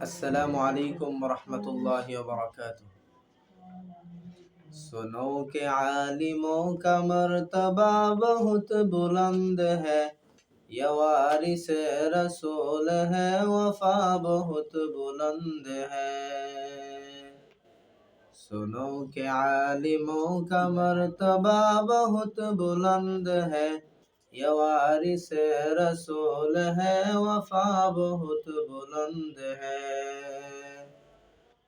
السلام علیکم ورحمۃ اللہ وبرکاتہ۔ سنو کہ عالموں کا مرتبہ بہت بلند ہے۔ یا وارث رسول ہے، وفا بہت بلند ہے۔ سنو کہ عالموں کا مرتبہ بہت بلند ہے۔ یا وارث رسول ہے وفا بہت بلند ہے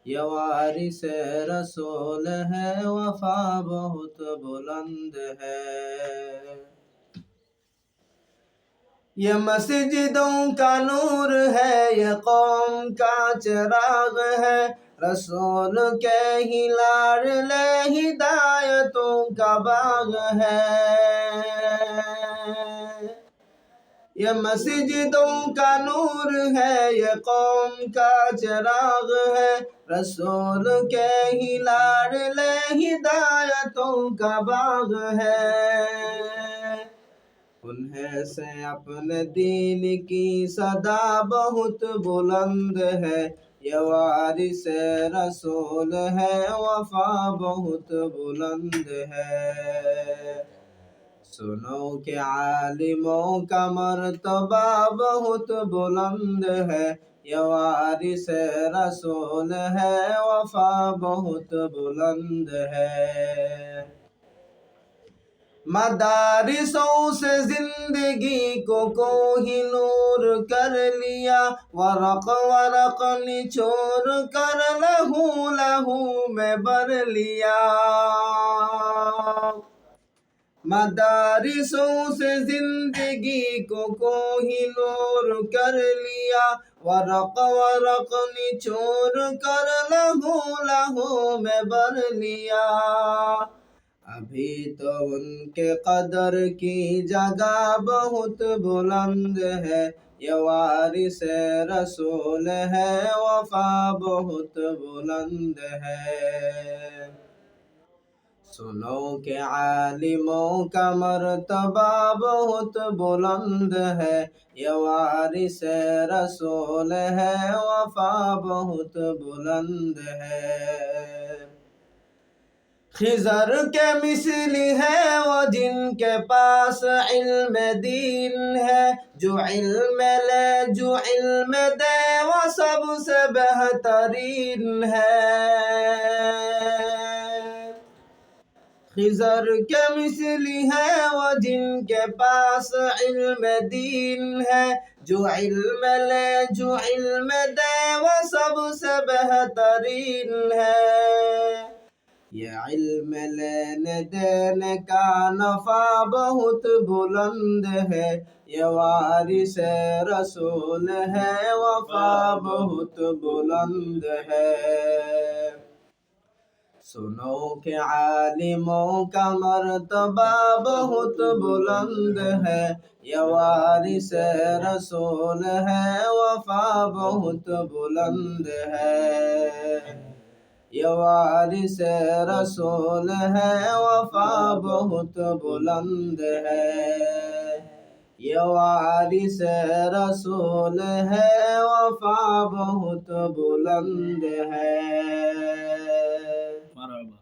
یا وارث رسول ہے وفا بہت بلند ہے یہ مسجدوں کا نور ہے یہ قوم کا چراغ ہے رسول کے ہی لاڈلے ہدایتوں کا باغ ہے یہ مسجدوں کا نور ہے، یہ قوم کا چراغ ہے۔ رسول کے ہی لاڈلے ہدایتوں کا باغ ہے۔ انہیں سے اپنے دین کی صدا بہت بلند ہے۔ یہ وارث رسول ہے، وفا بہت بلند ہے۔ سنو کہ عالموں کا مرتبہ بہت بلند ہے۔ یہ وارث رسول ہے، وفا بہت بلند ہے۔ مدارسوں سے زندگی کو کوہی نور کر لیا، ورق ورق نچور کر لہو لہو میں بر لیا۔ مدارسوں سے زندگی کو کوہی نور کر لیا۔ ورق ورق نچور کر لہو لہو میں بر لیا۔ ابھی تو ان کے قدر کی جگہ بہت بلند ہے۔ یہ وارث رسول ہے، وفا بہت بلند ہے۔ سنو کہ عالموں کا مرتبہ بہت بلند ہے۔ یہ وارث رسول ہے، وفا بہت بلند ہے۔ خضر کے مثل ہے، وہ جن کے پاس علم دین ہے۔ جو علم لے، جو علم دے، وہ سب سے بہترین ہے۔ خضر کے مثل ہے، وہ جن کے پاس علم دین ہے۔ جو علم لے، جو علم دے، وہ سب سے بہترین ہے۔ یہ علم لینے دینے کا نفع بہت بلند ہے۔ یہ وارث رسول ہے، وفا بہت بلند ہے۔ سنو کہ عالموں کا مرتبہ بہت بلند ہے یہ وارث رسول ہے وفا بہت بلند ہے یہ وارث رسول ہے وفا بہت بلند ہے یہ وارث رسول ہے وفا بہت بلند ہے Merhaba.